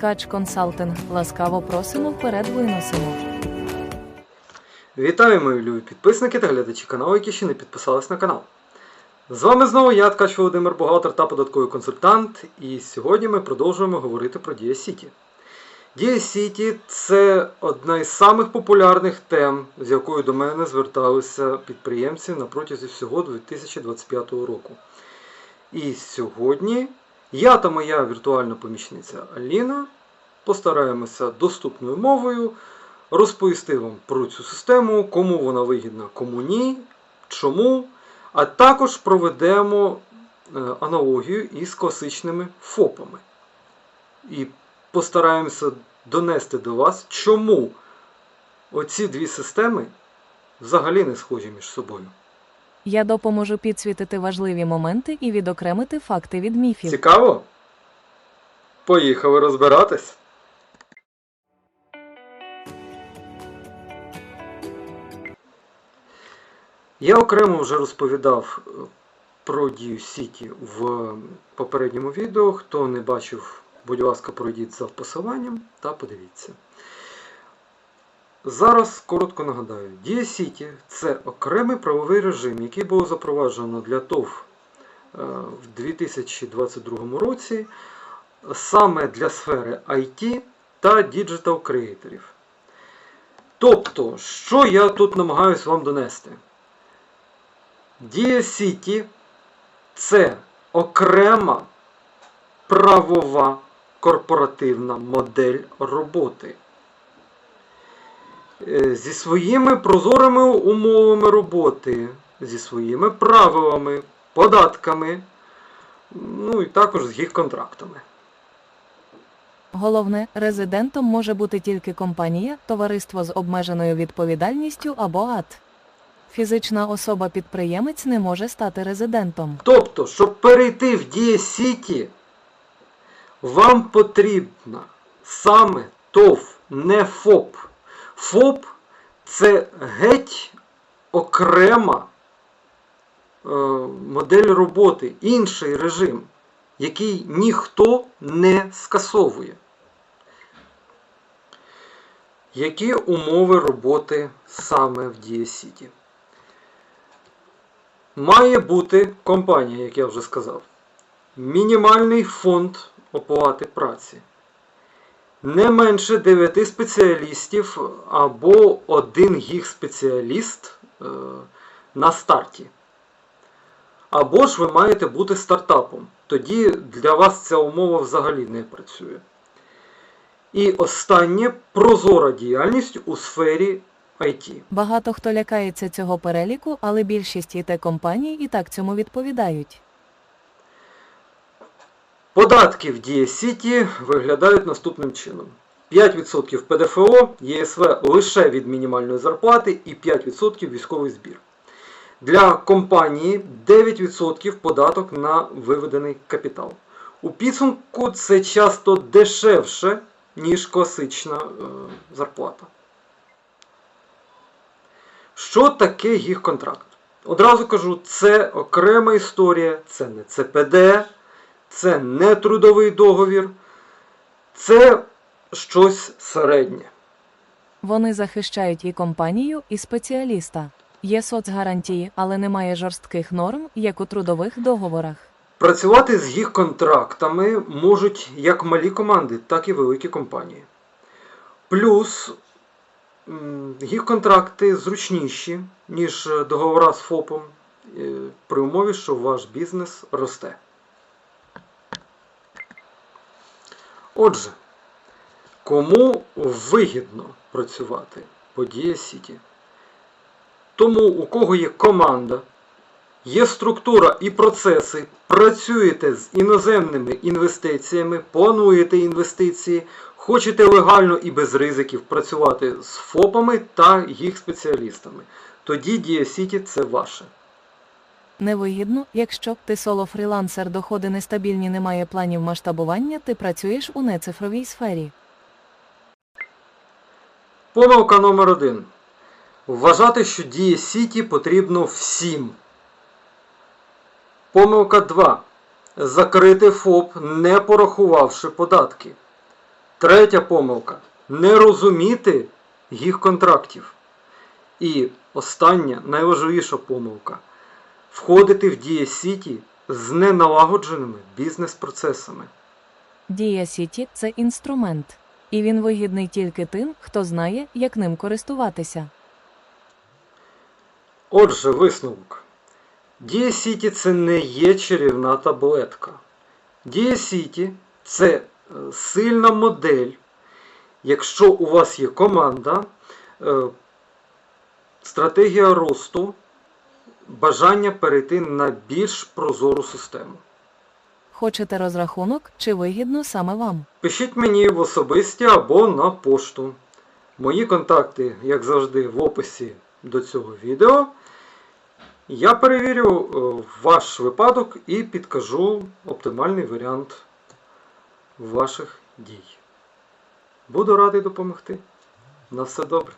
Ткач консалтинг. Ласкаво просимо вперед виносимо. Вітаю, мої любі підписники та глядачі каналу, які ще не підписались на канал. З вами знову я, Ткач Володимир, бухгалтер та податковий консультант, і сьогодні ми продовжуємо говорити про Дія Сіті. Дія Сіті це одна із самих популярних тем, з якою до мене зверталися підприємці на протязі всього 2025 року. І сьогодні я та моя віртуальна помічниця Аліна постараємося доступною мовою розповісти вам про цю систему, кому вона вигідна, кому ні, чому, а також проведемо е, аналогію із класичними ФОПами. І постараємося донести до вас, чому оці дві системи взагалі не схожі між собою. Я допоможу підсвітити важливі моменти і відокремити факти від міфів. Цікаво? Поїхали розбиратись. Я окремо вже розповідав е, про дію Сіті в попередньому відео. Хто не бачив, будь ласка, пройдіть за посиланням та подивіться. Зараз коротко нагадаю, Дія Сіті це окремий правовий режим, який було запроваджено для ТОВ е, в 2022 році саме для сфери IT та діджитал креаторів. Тобто, що я тут намагаюся вам донести? Дія City це окрема правова корпоративна модель роботи. Е, Зі своїми прозорими умовами роботи, зі своїми правилами, податками, ну і також з їх контрактами. Головне, резидентом може бути тільки компанія, товариство з обмеженою відповідальністю або АТ. Фізична особа-підприємець не може стати резидентом. Тобто, щоб перейти в Дія Сіті, вам потрібна саме ТОВ, не ФОП. ФОП це геть окрема е, модель роботи, інший режим, який ніхто не скасовує. Які умови роботи саме в Дія Сіті? Має бути компанія, як я вже сказав. Мінімальний фонд оплати праці. Не менше 9 спеціалістів або один їх спеціаліст е, на старті. Або ж ви маєте бути стартапом. Тоді для вас ця умова взагалі не працює. І останнє прозора діяльність у сфері IT. Багато хто лякається цього переліку, але більшість ІТ компаній і так цьому відповідають. Податки в Дія Сіті виглядають наступним чином: 5% ПДФО, ЄСВ лише від мінімальної зарплати і 5% військовий збір. Для компанії 9% податок на виведений капітал. У підсумку це часто дешевше, ніж класична е, зарплата. Що таке їх контракт? Одразу кажу, це окрема історія, це не ЦПД, це не трудовий договір, це щось середнє. Вони захищають і компанію, і спеціаліста. Є соцгарантії, але немає жорстких норм, як у трудових договорах. Працювати з їх контрактами можуть як малі команди, так і великі компанії. Плюс їх контракти зручніші, ніж договора з ФОПом, е, при умові, що ваш бізнес росте. Отже, кому вигідно працювати по Дія Сіті? Тому, у кого є команда, є структура і процеси, працюєте з іноземними інвестиціями, плануєте інвестиції, хочете легально і без ризиків працювати з ФОПами та їх спеціалістами. Тоді Дія Сіті це ваше. Невигідно, якщо ти соло-фрілансер, доходи нестабільні, немає планів масштабування, ти працюєш у нецифровій сфері. Помилка номер один. Вважати, що діє Сіті потрібно всім. Помилка 2. Закрити ФОП, не порахувавши податки. Третя помилка не розуміти їх контрактів. І остання, найважливіша помилка входити в Дія Сіті з неналагодженими бізнес-процесами. Дія Сіті це інструмент, і він вигідний тільки тим, хто знає, як ним користуватися. Отже, висновок. Дія Сіті це не є чарівна таблетка. Дія Сіті це е, сильна модель. Якщо у вас є команда, е, стратегія росту, бажання перейти на більш прозору систему. Хочете розрахунок чи вигідно саме вам? Пишіть мені в особисті або на пошту. Мої контакти, як завжди, в описі до цього відео. Я перевірю е, ваш випадок і підкажу оптимальний варіант ваших дій. Буду радий допомогти. На все добре.